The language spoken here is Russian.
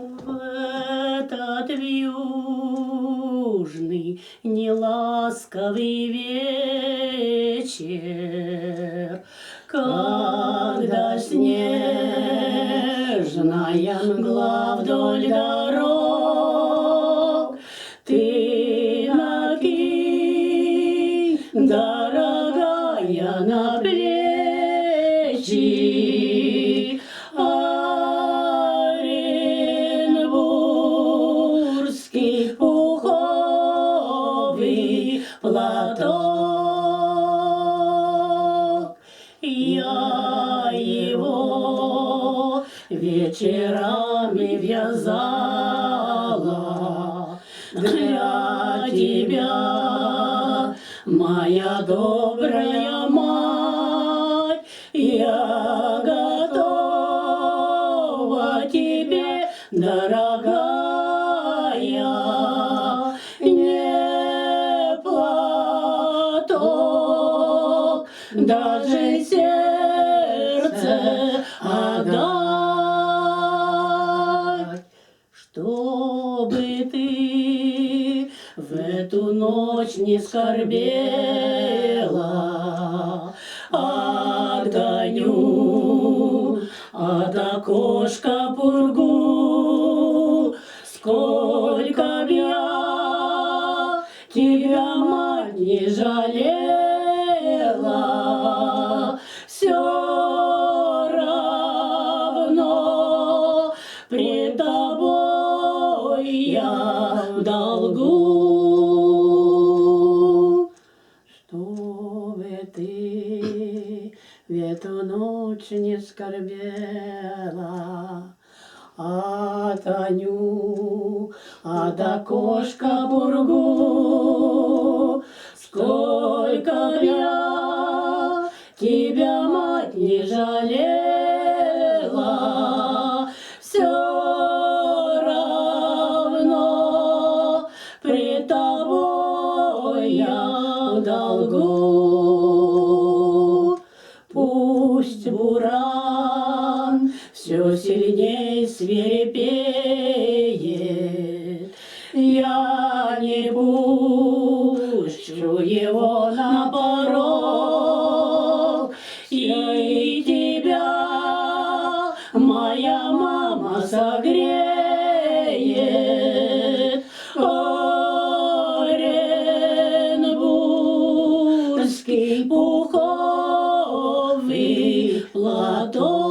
В этот южный неласковый вечер, Когда снежная мгла вдоль дорог, Ты накинь, дорогая, на плечи вечерами вязала для тебя, моя добрая мать. Я готова тебе, дорогая, не платок, даже сердце эту ночь не скорбела, отгоню от окошка пургу, сколько б я тебя, мать, не жалела, все равно пред тобой я в эту ночь не скорбела, а Таню от окошка бургу, сколько я тебя, мать, не жалела, все равно пред тобой я в долгу. Пусть буран все сильней свирепеет, я не пущу его на порог, и тебя моя мама согреет. Оренбургский пуховый платок.